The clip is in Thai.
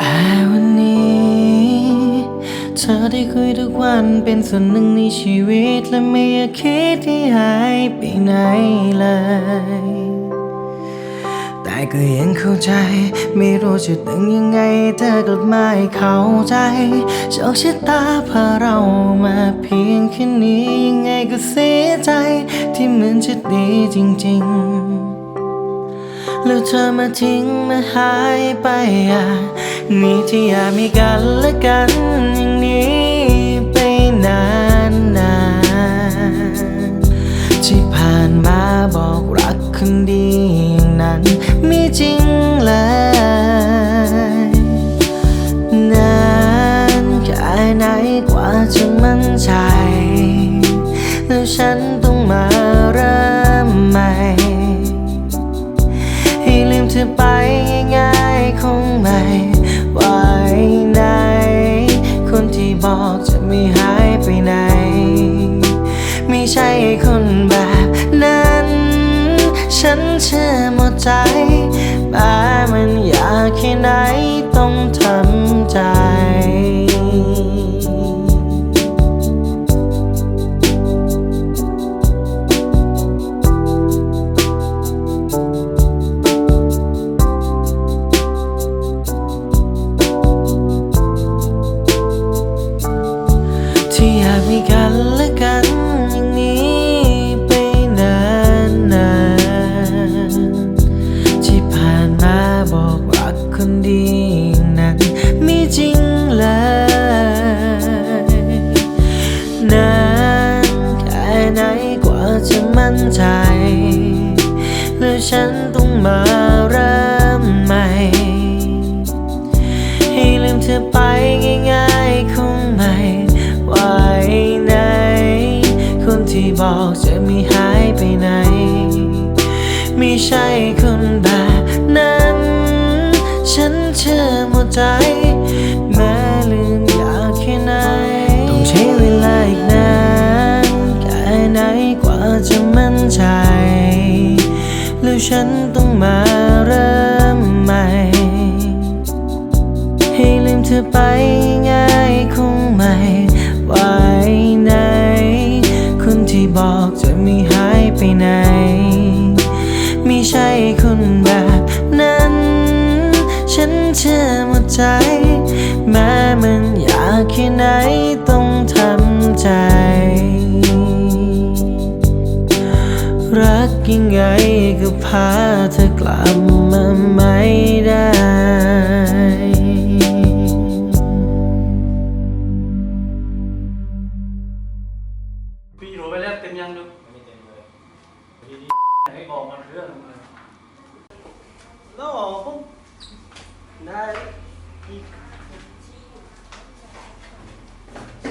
อได้คุยทุกวันเป็นส่วนหนึ่งในชีวิต และไม่อยากคิดที่หายไปไหนเลย แต่ก็ยังเข้าใจ ไม่รู้จะดึงยังไงเธอกลับมาให้เข้าใจโชคชะตาพาเรามาเพียงแค่นี้ยังไงก็เสียใจ ที่เหมือนจะดีจริง ๆแล้วเธอมาทิ้งมาหายไปอะ นี่ที่อยากมีกันและกันอย่างนี้ไปนานนานๆที่ผ่านมาบอกรักคนดีอย่างนั้นมีจริงเลยนานแค่ไหนกว่าจะมั่นใจแล้วฉันต้องมาเริ่มใหม่ให้ลืมเธอไปง่ายๆคง ไม่ใช่คนแบบนั้น ฉันเชื่อหมดใจแต่มันอยาก คนดีนั้นมีจริงเลยนานแค่ไหนกว่าจะมั่นใจ แล้วฉันต้องมาเริ่มใหม่ ให้ลืมเธอไปง่ายๆคงไม่ไหวไหน คนที่บอกจะไม่หายไปไหน ไม่ใช่คนแบบนั้น ฉันเชื่อหมดใจ แม้ลืมอยากแค่ไหน ต้องใช้เวลาอีกนานแค่ไหนกว่าจะมั่นใจ แล้วฉันต้องมาเริ่มใหม่ ให้ลืมเธอไปง่ายคงไม่ไหวไหน คนที่บอกจะไม่หายไปไหน ใจ แม้มันอยากแค่ไหนต้องทำใจ รักยังไงก็พาเธอกลับมาไม่ได้พี่หนูไปแล้วเต็มยังดูไม่เต็มเลยให้บอกมันเรื่องเลยแล้วผมได้ Keep